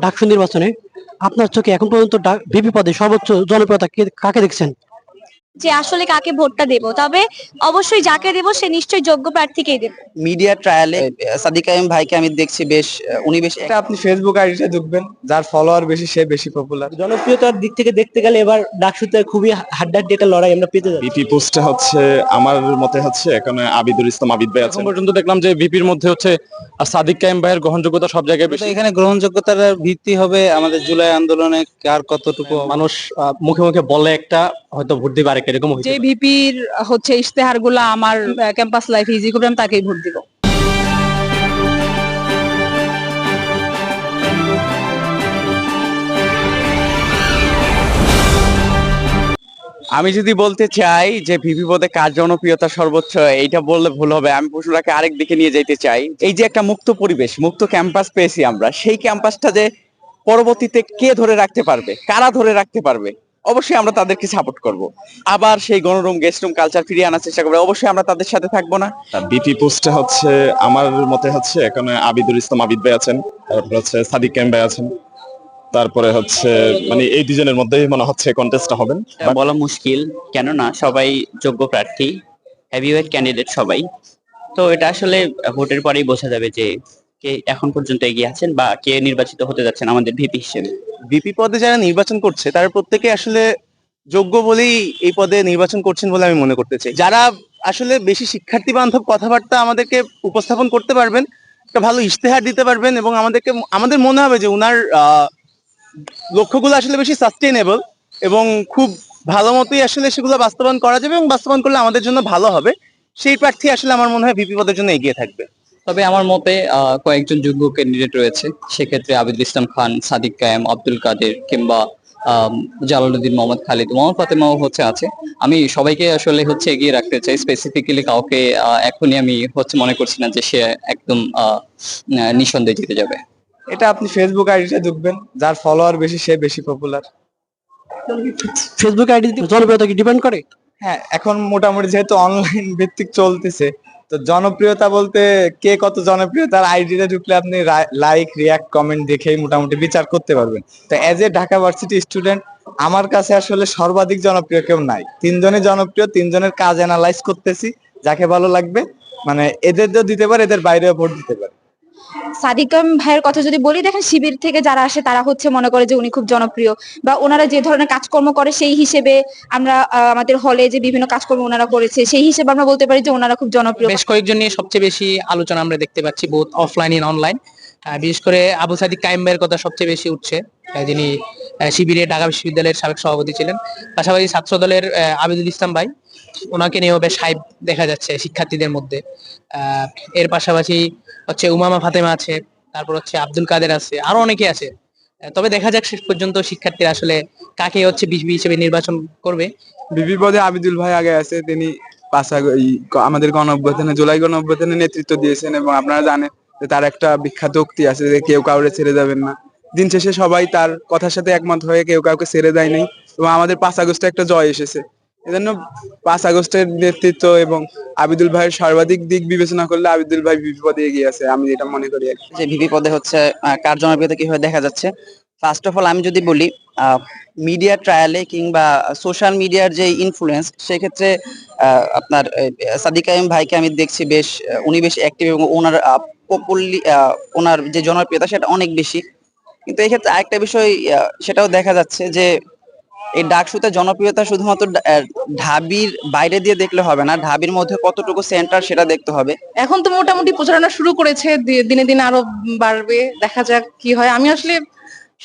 ডাকসু নির্বাচনে আপনার চোখে এখন পর্যন্ত ভিপি পদে সর্বোচ্চ জনপ্রিয়তা কাকে দেখছেন? যে আসলে কাকে ভোটটা দেব। তবে অবশ্যই যাকে দেব সে নিশ্চয়ই যোগ্য প্রার্থীকেই দেব। মিডিয়া ট্রায়ালে সাদিক কাইম ভাইকে আমি দেখছি বেশ উনি বেশ এটা আপনি ফেসবুক আইডিতে ঢুকবেন যার ফলোয়ার বেশি সে বেশি পপুলার জনপ্রিয়তার দিক থেকে দেখতে গেলে এবার ডাকসুতে খুবই হাড্ডাহাড্ডি একটা লড়াই আমরা পেতে যাচ্ছি। বিপি পোস্টে হচ্ছে আমার মতে হচ্ছে এখানে আবিদুল ইসলাম আবিদ ভাই আছেন। পর্যন্ত দেখলাম যে ভিপির মধ্যে হচ্ছে সাদিক কাইম ভাইয়ের গ্রহণযোগ্যতা সব জায়গায় বেশি। এখানে গ্রহণযোগ্যতার ভিত্তি হবে আমাদের জুলাই আন্দোলনে কার কতটুকু মানুষ আহ, মুখে মুখে বলে একটা হয়তো ভোট দিবে আরেকটা এরকম হইতে যে ভিপির হচ্ছে ইশতেহারগুলা আমার ক্যাম্পাস লাইফ ইজি করবে আমি তাকেই ভোট দিব। আমি যদি বলতে চাই যে ভিপি পদে কার জনপ্রিয়তা সর্বোচ্চ এইটা বললে ভুল হবে। আমি প্রশ্নটাকে আরেক দিকে নিয়ে যেতে চাই। এই যে একটা মুক্ত পরিবেশ মুক্ত ক্যাম্পাস পেয়েছি আমরা সেই ক্যাম্পাসটা যে পরবর্তীতে কে ধরে রাখতে পারবে? কারা ধরে রাখতে পারবে? অবশ্যই আমরা তাদেরকে সাপোর্ট করব। আবার সেই গণরুম গেস্ট রুম কালচার ফিরিয়ে আনার চেষ্টা করব। অবশ্যই আমরা তাদের সাথে থাকব না। বিপি পোস্টে হচ্ছে আমার মতে হচ্ছে এখানে আবিদুল ইসলাম আবিদ ভাই আছেন তারপরে হচ্ছে সাদিক কাইম ভাই আছেন তারপরে হচ্ছে মানে এই দুজনের মধ্যেই মনে হচ্ছে কন্টেস্টটা হবেন বলা মুশকিল কেননা সবাই যোগ্য প্রার্থী হেভিওয়েট ক্যান্ডিডেট সবাই। তো এটা আসলে ভোটের পরেই বোঝা যাবে যে কে এখন পর্যন্ত এগিয়ে আছেন বা কে নির্বাচিত হতে যাচ্ছেন আমাদের ভিপি হিসেবে? বিপি পদে যারা নির্বাচন করছে, তারা প্রত্যেকে আসলে যোগ্য বলেই এই পদে নির্বাচন করছেন বলে আমি মনে করতে চাই। যারা আসলে বেশি শিক্ষার্থী বান্ধব কথাবার্তা আমাদেরকে উপস্থাপন করতে পারবেন, একটা ভালো ইশতেহার দিতে পারবেন এবং আমাদেরকে, আমাদের মনে হবে যে উনার লক্ষ্যগুলো আসলে বেশি সাস্টেনেবল এবং খুব ভালো মতোই আসলে সেগুলো বাস্তবায়ন করা যাবে এবং বাস্তবায়ন করলে আমাদের জন্য ভালো হবে। সেই প্রার্থী আসলে আমার মনে হয় ভিপি পদের জন্য এগিয়ে থাকবে। তবে আমার মতে আহ, কয়েকজন যোগ্য ক্যান্ডিডেট রয়েছে। সেক্ষেত্রে আবিদুল ইসলাম খান সাদিক কায়েম আব্দুল কাদের কিংবা আম, জালালউদ্দিন মোহাম্মদ খালিদ মোহাম্মদ ফাতেমাও হচ্ছে আছে। আমি সবাইকে আসলে হচ্ছে এগিয়ে রাখতে চাই। স্পেসিফিক্যালি কাউকে এখনই আমি হচ্ছে মনে করছি না যে সে একদম নিঃসন্দেহে জিতে যাবে। এটা আপনি ফেসবুক আইডিতে ঢুকবেন। যার ফলোয়ার বেশি সে বেশি পপুলার ফেসবুক আইডি জনপ্রিয়তা কি ডিপেন্ড করে? হ্যাঁ এখন মোটামুটি যেহেতু অনলাইন ভিত্তিক চলতেছে তো জনপ্রিয়তা বলতে কে কত জনপ্রিয় তার আইডিতে ঢুকলে আপনি লাইক রিয়াক্ট কমেন্ট দেখেই মোটামুটি বিচার করতে পারবেন। তো as a Dhaka varsity student আমার কাছে আসলে সর্বাধিক জনপ্রিয় কেউ নাই। তিনজনই জনপ্রিয়, তিনজনের কাজ অ্যানালাইজ করতেছি, যাকে ভালো লাগবে। মানে এদের দিতে পারে, এদের বাইরেও ভোট দিতে পারে। সাদিকাম ভাইয়ের কথা যদি বলি, দেখেন শিবির থেকে যারা আসে, তারা হচ্ছে মনে করে যে উনি খুব জনপ্রিয় বা ওনারা যে ধরনের কাজকর্ম করে, সেই হিসেবে আমরা আমাদের হলে যে বিভিন্ন কাজকর্ম ওনারা করেছে, সেই হিসেবে আমরা বলতে পারি যে ওনারা খুব জনপ্রিয়। বেশ কয়েকজন নিয়ে সবচেয়ে বেশি আলোচনা আমরা দেখতে পাচ্ছি বোথ অফলাইন ইন অনলাইন বিশেষ করে আবু সাদিক কাইম ভাইয়ের কথা সবচেয়ে বেশি উঠছে। যিনি শিবিরে ঢাকা বিশ্ববিদ্যালয়ের সাবেক সভাপতি ছিলেন। পাশাপাশি ছাত্র দলের আবিদুল ইসলাম ভাই। ওনাকে নিয়েও বেশ হাইপ দেখা যাচ্ছে শিক্ষার্থীদের মধ্যে। এর পাশাপাশি হচ্ছে উমামা ফাতেমা আছে, তারপর হচ্ছে আব্দুল কাদের আছে, আরও অনেকে আছে। তবে দেখা যাক শেষ পর্যন্ত শিক্ষার্থীরা আসলে কাকে হচ্ছে বিসবি হিসেবে নির্বাচন করবে। বিপি পদে আবিদুল ভাই আগে আছে, তিনি পাশা আমাদের গণ অভ্যুত্থানে জুলাই গণ অভ্যুত্থানে নেতৃত্ব দিয়েছেন এবং আপনারা জানেন যে তার একটা বিখ্যাত উক্তি আছে যে কেউ কাউরে ছেড়ে যাবেন না। দিন শেষে সবাই তার কথার সাথে একমত হয়ে কেউ কাউকে ছেড়ে দেয় নাই এবং আমাদের পাঁচ আগস্টে একটা জয় এসেছে। এজন্য পাঁচ আগস্টের নেতৃত্ব এবং আবিদুল ভাইয়ের সর্বাধিক দিক বিবেচনা করলে আবিদুল ভাই বিপি পদে এগিয়ে আছে, আমি এটা মনে করি। যে ভিপি পদে হচ্ছে কার জনপ্রিয়তা কীভাবে দেখা যাচ্ছে ফার্স্ট অফ অল আমি যদি বলি মিডিয়া ট্রায়ালে কিংবা সোশ্যাল মিডিয়ার যে ইনফ্লুয়েন্স সেক্ষেত্রে আপনার সাদিক ভাইকে আমি দেখছি বেশ উনি বেশ অ্যাক্টিভ এবং ওনার পপুলারলি ওনার যে জনপ্রিয়তা সেটা অনেক বেশি কিন্তু এক্ষেত্রে ক্ষেত্রে আরেকটা বিষয় সেটাও দেখা যাচ্ছে যে এই ডাকসুতে জনপ্রিয়তা শুধুমাত্র ঢাবির বাইরে দিয়ে দেখলে হবে না ঢাবির মধ্যে কতটুকু সেন্টার সেটা দেখতে হবে। এখন তো মোটামুটি প্রচারণা শুরু করেছে দিনে দিনে আরও বাড়বে দেখা যাক কি হয়। আমি আসলে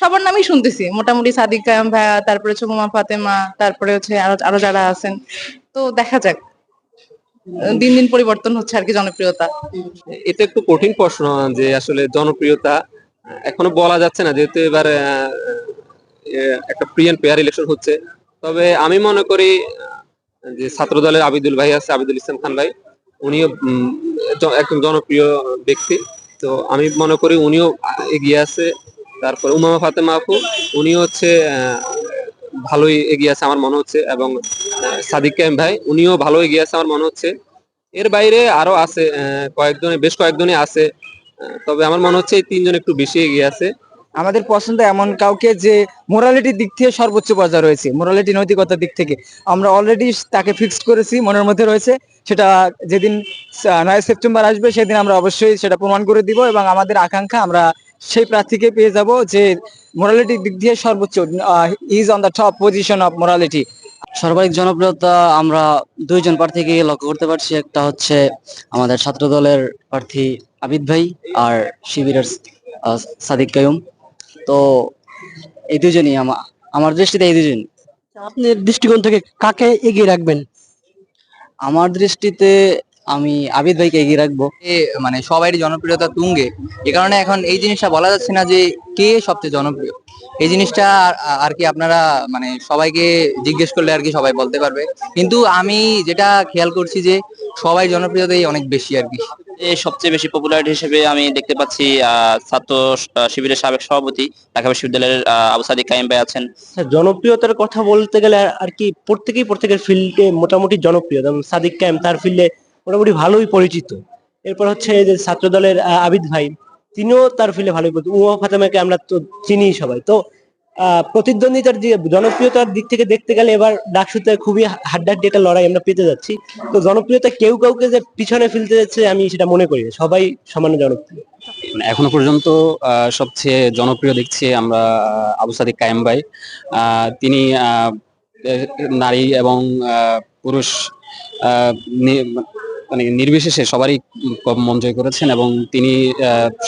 সবার নামই শুনতেছি মোটামুটি সাদিক কায়াম ভাইয়া তারপরে হচ্ছে মোমা ফাতেমা তারপরে হচ্ছে আরও আরও যারা আছেন। তো দেখা যাক দিন দিন পরিবর্তন হচ্ছে আর কি জনপ্রিয়তা। এটা একটু কঠিন প্রশ্ন যে আসলে জনপ্রিয়তা এখনও বলা যাচ্ছে না যেহেতু এবার একটা প্রি এন্ড পেয়ার ইলেকশন হচ্ছে। তবে আমি মনে করি, যে ছাত্র দলের আবিদুল ভাই আছে, আবিদুল ইসলাম খান ভাই, উনিও একজন জনপ্রিয় ব্যক্তি। তো আমি মনে করি উনিও এগিয়ে আছে। তারপর উমামা ফাতেমা আপু উনিও হচ্ছে ভালোই এগিয়ে আছে আমার মনে হচ্ছে। এবং সাদিক কাইম ভাই, উনিও ভালো এগিয়ে আছে আমার মনে হচ্ছে। এর বাইরে আরও আছে কয়েকজন, বেশ কয়েকজনই আছে। তবে আমার মনে হচ্ছে এই তিনজন একটু বেশি এগিয়ে আছে। আমাদের পছন্দ এমন কাউকে যে মোরালিটির দিক থেকে সর্বোচ্চ পর্যায়ে রয়েছে মোরালিটি নৈতিকতার দিক থেকে। আমরা অলরেডি তাকে ফিক্সড করেছি, মনের মধ্যে রয়েছে। সেটা যেদিন নয় সেপ্টেম্বর আসবে, সেদিন আমরা অবশ্যই সেটা প্রমাণ করে দিব এবং আমাদের আকাঙ্ক্ষা, আমরা সেই প্রার্থীকে পেয়ে যাব যে মোরালিটির দিক দিয়ে সর্বোচ্চ is on the top position of morality সর্বাধিক জনপ্রিয়তা আমরা দুইজন প্রার্থীকে লক্ষ্য করতে পারছি। একটা হচ্ছে আমাদের ছাত্র দলের প্রার্থী আবিদ ভাই আর শিবিরের সাদিক কায়ুম। তো এই দুজনই আমার আমার দৃষ্টিতে এই দুজন আপনি দৃষ্টিকোণ থেকে কাকে এগিয়ে রাখবেন? আমার দৃষ্টিতে আমি আবিদ ভাইকে এগিয়ে রাখব। মানে সবারই জনপ্রিয়তা তুঙ্গে। এ কারণে এখন এই জিনিসটা বলা যাচ্ছে না যে কে সবচেয়ে জনপ্রিয়। এই জিনিসটা আর- কি আপনারা মানে সবাইকে জিজ্ঞেস করলে আর কি সবাই বলতে পারবে। কিন্তু আমি যেটা খেয়াল করছি যে সবাই জনপ্রিয়তাই অনেক বেশি আর কি। সবচেয়ে বেশি পপুলারিটি হিসেবে আমি দেখতে পাচ্ছি আহ, ছাত্র শিবিরের সাবেক সভাপতি ঢাকা বিশ্ববিদ্যালয়ের আহ, আবু সাদিক কাইম ভাই আছেন। জনপ্রিয়তার কথা বলতে গেলে আর কি প্রত্যেকেই প্রত্যেকের ফিল্ডে মোটামুটি জনপ্রিয়। যেমন সাদিক কাইম তার ফিল্ডে মোটামুটি ভালোই পরিচিত। এরপর হচ্ছে যে ছাত্র দলের আবিদ ভাই, তিনিও তার ফিল্ডে ভালোই পরিচিত। উমা ফাতেমাকে আমরা তো চিনি সবাই। তো প্রতিদ্বন্দ্বিতার যে জনপ্রিয়তার দিক থেকে দেখতে গেলে এবার ডাকসুতে খুবই হাড্ডাহাড্ডি একটা লড়াই আমরা পেতে যাচ্ছি। তো জনপ্রিয়তা কেউ কাউকে যে পিছনে ফেলতে যাচ্ছে, আমি সেটা মনে করি সবাই সমানে জনপ্রিয়। মানে এখনও পর্যন্ত সবচেয়ে জনপ্রিয় দেখছি আমরা আবু সাদিক কায়েম ভাই। তিনি নারী এবং পুরুষ মানে নির্বিশেষে সবারই মন জয় করেছেন এবং তিনি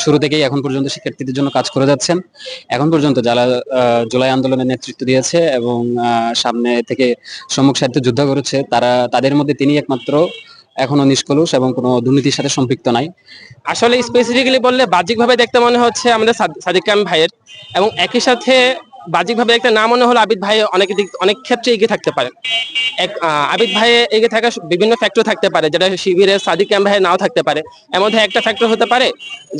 শুরু থেকেই এখন পর্যন্ত শিক্ষার্থীদের জন্য কাজ করে যাচ্ছেন। এখন পর্যন্ত যারা জুলাই আন্দোলনের নেতৃত্ব দিয়েছে এবং সামনে থেকে সম্মুখ সাহিত্য যুদ্ধ করেছে, তারা, তাদের মধ্যে তিনি একমাত্র এখনও নিষ্কলুষ এবং কোনো দুর্নীতির সাথে সম্পৃক্ত নাই। আসলে স্পেসিফিক্যালি বললে বাহ্যিকভাবে দেখতে মনে হচ্ছে আমাদের সাদিক কাম ভাইয়ের এবং একই সাথে বাহ্যিকভাবে একটা না মনে হলো আবিদ ভাই অনেক দিক অনেক ক্ষেত্রে এগিয়ে থাকতে পারে। এক আবিদ ভাই এগিয়ে থাকার বিভিন্ন ফ্যাক্টর থাকতে পারে, যেটা শিবিরের সাদিক কাম ভাইয়ের নাও থাকতে পারে। এর মধ্যে একটা ফ্যাক্টর হতে পারে,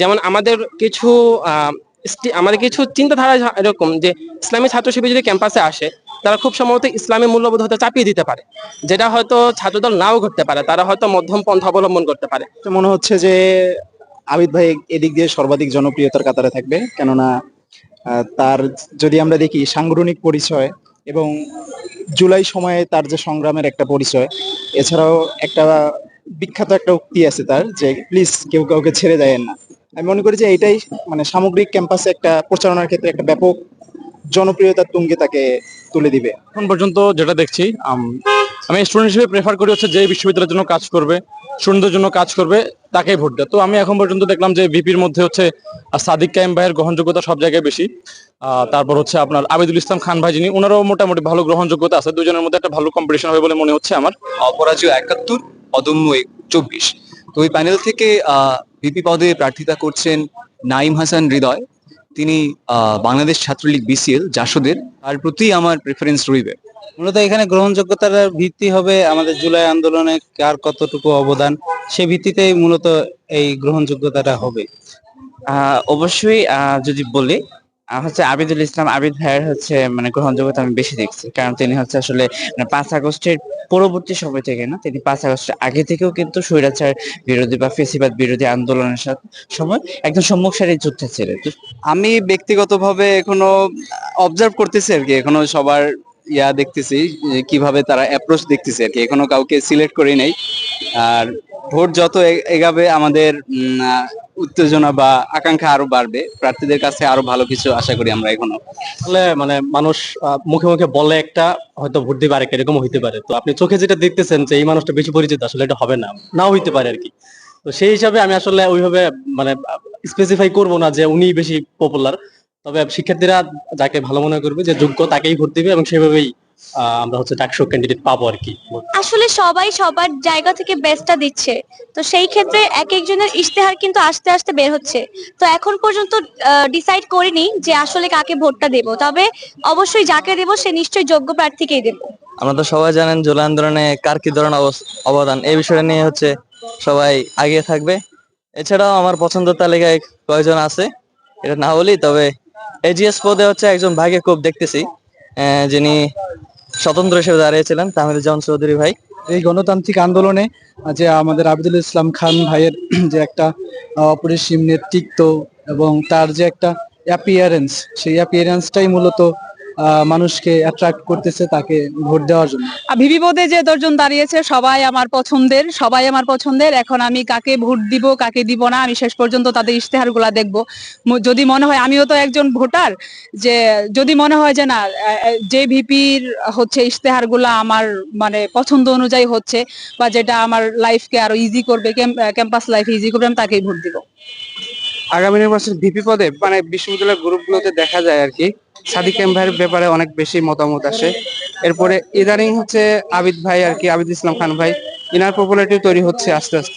যেমন আমাদের কিছু আমাদের কিছু চিন্তাধারা এরকম যে ইসলামী ছাত্র শিবির যদি ক্যাম্পাসে আসে, তারা খুব সম্ভবত ইসলামী মূল্যবোধ হতে চাপিয়ে দিতে পারে। যেটা হয়তো ছাত্রদল নাও করতে পারে, তারা হয়তো মধ্যম পন্থা অবলম্বন করতে পারে। মনে হচ্ছে যে আবিদ ভাই এদিক দিয়ে সর্বাধিক জনপ্রিয়তার কাতারে থাকবে, কেননা তার যদি আমরা দেখি সাংগঠনিক পরিচয় এবং জুলাই সময়ে তার যে সংগ্রামের একটা পরিচয়, এছাড়াও একটা বিখ্যাত একটা উক্তি আছে তার যে, প্লিজ কেউ কাউকে ছেড়ে দেয় না। আমি মনে করি যে এটাই মানে সামগ্রিক ক্যাম্পাসে একটা প্রচারণার ক্ষেত্রে একটা ব্যাপক জনপ্রিয়তার তুঙ্গে তাকে তুলে দিবে। এখন পর্যন্ত যেটা দেখছি আমি স্টুডেন্ট হিসেবে প্রেফার করি হচ্ছে যে বিশ্ববিদ্যালয়ের জন্য কাজ করবে স্টুডেন্টদের জন্য কাজ করবে তাকেই ভোট দেয়। তো আমি এখন পর্যন্ত দেখলাম যে ভিপির মধ্যে হচ্ছে সাদিক কাইম ভাইয়ের গ্রহণযোগ্যতা সব জায়গায় বেশি। আহ, তারপর হচ্ছে আপনার আবিদুল ইসলাম খান ভাই যিনি ওনারও মোটামুটি ভালো গ্রহণযোগ্যতা আছে। দুজনের মধ্যে একটা ভালো কম্পিটিশন হবে বলে মনে হচ্ছে আমার। অপরাজয় একাত্তর অদম্য চব্বিশ। তো ওই প্যানেল থেকে ভিপি পদে প্রার্থিতা করছেন নাইম হাসান হৃদয়। তিনি বাংলাদেশ ছাত্রলীগ বিসিএল, জাসদের। তার প্রতি আমার প্রেফারেন্স রইবে। মূলত এখানে গ্রহণযোগ্যতার ভিত্তি হবে আমাদের জুলাই আন্দোলনে কার কতটুকু অবদান, সে ভিত্তিতেই মূলত এই গ্রহণযোগ্যতাটা হবে। অবশ্যই যদি বলি হচ্ছে আবিদুল ইসলাম আবিদ ভাইয়ের হচ্ছে মানে গ্রহণযোগ্যতা আমি বেশি দেখছি। কারণ তিনি হচ্ছে আসলে মানে পাঁচ আগস্টের পরবর্তী সময় থেকে না, তিনি পাঁচ আগস্টের আগে থেকেও কিন্তু স্বৈরাচার বিরোধী বা ফেসিবাদ বিরোধী আন্দোলনের সাথে, সময় একদম সম্মুখ সারির যুদ্ধে ছিলেন। আমি ব্যক্তিগতভাবে এখনও অবজার্ভ করতেছি আর কি, এখনও সবার ইয়া দেখতেছি কীভাবে তারা অ্যাপ্রোচ দেখতেছি আর কি। এখনও কাউকে সিলেক্ট করি নাই। আর ভোট যত এগাবে, আমাদের উত্তেজনা বা আকাঙ্ক্ষা আরও বাড়বে। প্রার্থীদের কাছে আরও ভালো কিছু আশা করি আমরা এখনও। আসলে মানে মানুষ মুখে মুখে বলে একটা, হয়তো ভোট দিবে আরেকটা এরকম হইতে পারে। তো আপনি চোখে যেটা দেখতেছেন যে, এই মানুষটা বেশি পরিচিত, আসলে এটা হবে না। নাও হইতে পারে আর কি। তো সেই হিসাবে আমি আসলে ওইভাবে মানে স্পেসিফাই করব না যে উনি বেশি পপুলার তবে শিক্ষার্থীরা যাকে ভালো মনে করবে যে যোগ্য তাকেই ভোট দিবে এবং সেভাবেই আহ, আমরা হচ্ছে ডাকশো ক্যান্ডিডেট পাবো আর কি আসলে সবাই সবার জায়গা থেকে বেস্টটা দিচ্ছে। তো সেই ক্ষেত্রে এক একজনের ইশতেহার কিন্তু আস্তে আস্তে বের হচ্ছে। তো এখন পর্যন্ত ডিসাইড করিনি যে আসলে কাকে ভোটটা দেব। তবে অবশ্যই যাকে দেব সে নিশ্চয়ই যোগ্য প্রার্থীকেই দেব। আমরা তো সবাই জানেন জুলাই আন্দোলনে কার কি ধরনের অবদান এই বিষয়টা নিয়ে হচ্ছে সবাই আগিয়ে থাকবে। এছাড়াও আমার পছন্দের তালিকায় কয়েকজন আছে এটা না বলি তবে এজিএস পদে হচ্ছে একজন ভাইকে খুব দেখতেছি যিনি স্বতন্ত্র হিসেবে দাঁড়িয়েছিলেন তামিরুজ্জামান চৌধুরী ভাই। এই গণতান্ত্রিক আন্দোলনে, যে আমাদের আবিদুল ইসলাম খান ভাইয়ের যে একটা অপরিসীম নেতৃত্ব এবং তার যে একটা অ্যাপিয়ারেন্স সেই অ্যাপিয়ারেন্সটাই মূলত মানুষকে অ্যাট্রাক্ট করতেছে তাকে ভোট দেওয়ার জন্য। ভিভি পদে যে দশজন দাঁড়িয়েছে সবাই আমার পছন্দের সবাই আমার পছন্দের। এখন আমি কাকে ভোট দিব কাকে দিব না আমি শেষ পর্যন্ত তাদের ইশতেহারগুলা দেখব যদি মনে হয় আমিও তো একজন ভোটার যে যদি মনে হয় যে না যে ভিপির হচ্ছে ইশতেহারগুলা আমার মানে পছন্দ অনুযায়ী হচ্ছে বা যেটা আমার লাইফকে আরও ইজি করবে ক্যাম্পাস লাইফ ইজি করবে আমি তাকেই ভোট দিব। আগামী নির্বাচন ভিপি পদে মানে বিশ্ববিদ্যালয়ের গ্রুপগুলোতে দেখা যায় আর কি। সাদিক এম ভাইয়ের ব্যাপারে অনেক বেশি মতামত আসে। এরপরে ইদানিং হচ্ছে আবিদ ভাই আর কি, আবিদ ইসলাম খান ভাই, ইনার পপুলারিটি তৈরি হচ্ছে আস্তে আস্তে।